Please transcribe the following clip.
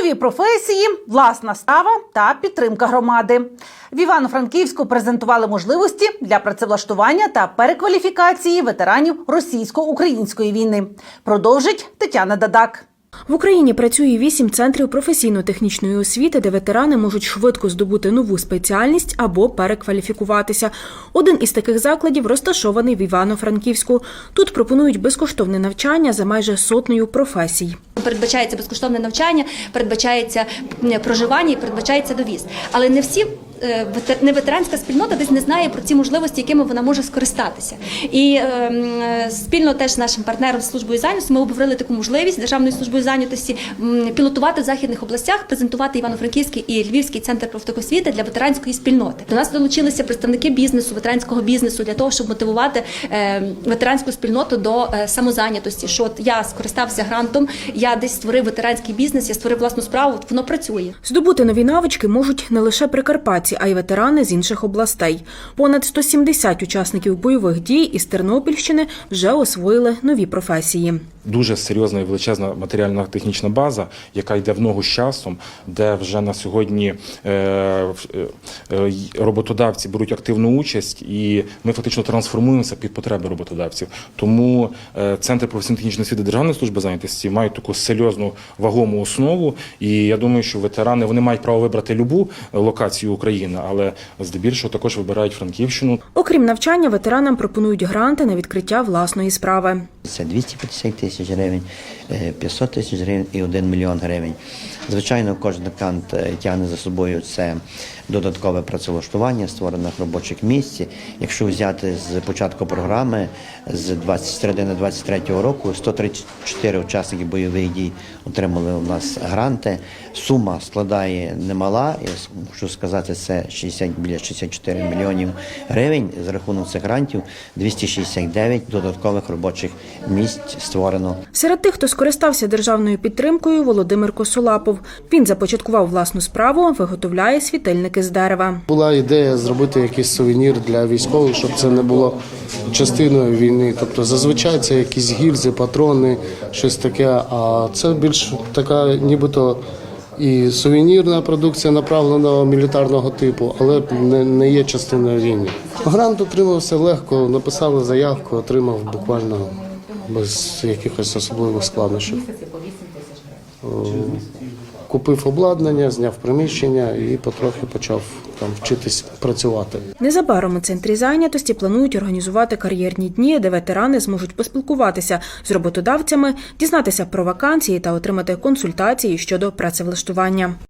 нові професії, власна става та підтримка громади. В Івано-Франківську презентували можливості для працевлаштування та перекваліфікації ветеранів російсько-української війни. Продовжить Тетяна Дадак. В Україні працює вісім центрів професійно-технічної освіти, де ветерани можуть швидко здобути нову спеціальність або перекваліфікуватися. Один із таких закладів розташований в Івано-Франківську. Тут пропонують безкоштовне навчання за майже сотнею професій. Передбачається безкоштовне навчання, передбачається проживання і передбачається довіз. Але не всі не ветеранська спільнота десь не знає про ці можливості, якими вона може скористатися. І е, м, е, спільно теж з нашим партнером службою зайнятості ми обговорили таку можливість Державною службою зайнятості пілотувати в західних областях, презентувати Івано-Франківський і Львівський центр профтехосвіти для ветеранської спільноти. До нас долучилися представники бізнесу, ветеранського бізнесу для того, щоб мотивувати е, ветеранську спільноту до е, самозайнятості. Що от я скористався грантом, я десь створив ветеранський бізнес, я створив власну справу. Воно працює. Здобути нові навички можуть не лише прикарпатці, а й ветерани з інших областей. Понад 170 учасників бойових дій із Тернопільщини вже освоїли нові професії. Дуже серйозна і величезна матеріальна технічна база, яка йде в ногу з часом, де вже на сьогодні е, е, е, роботодавці беруть активну участь, і ми фактично трансформуємося під потреби роботодавців. Тому центр професійно-технічної освіти Державної служби зайнятості мають таку серйозну вагому основу. І я думаю, що ветерани вони мають право вибрати любу локацію України, але здебільшого також вибирають Франківщину. Окрім навчання, ветеранам пропонують гранти на відкриття власної справи. Це 250 тисяч гривень, е, 500 тисяч гривень і 1 мільйон гривень. Звичайно, кожен грант е, тягне за собою це додаткове працевлаштування, створених робочих місць. Якщо взяти з початку програми з 20 середини 23 року, 134 учасники бойових дій отримали у нас гранти. Сума складає немала. Я можу сказати, це 60, біля 64 мільйонів гривень. За рахунок цих грантів 269 додаткових робочих місць створено. Серед тих, хто скористався державною підтримкою, Володимир Косолапов. Він започаткував власну справу, виготовляє світильники з дерева. Була ідея зробити якийсь сувенір для військових, щоб це не було частиною війни. Тобто зазвичай це якісь гільзи, патрони, щось таке. А це більш така, нібито і сувенірна продукція направленого мілітарного типу, але не, не є частиною війни. Грант отримався легко, написали заявку, отримав буквально без якихось особливих складнощів. Е, Купив обладнання, зняв приміщення і потрохи почав там вчитись працювати. Незабаром у центрі зайнятості планують організувати кар'єрні дні, де ветерани зможуть поспілкуватися з роботодавцями, дізнатися про вакансії та отримати консультації щодо працевлаштування.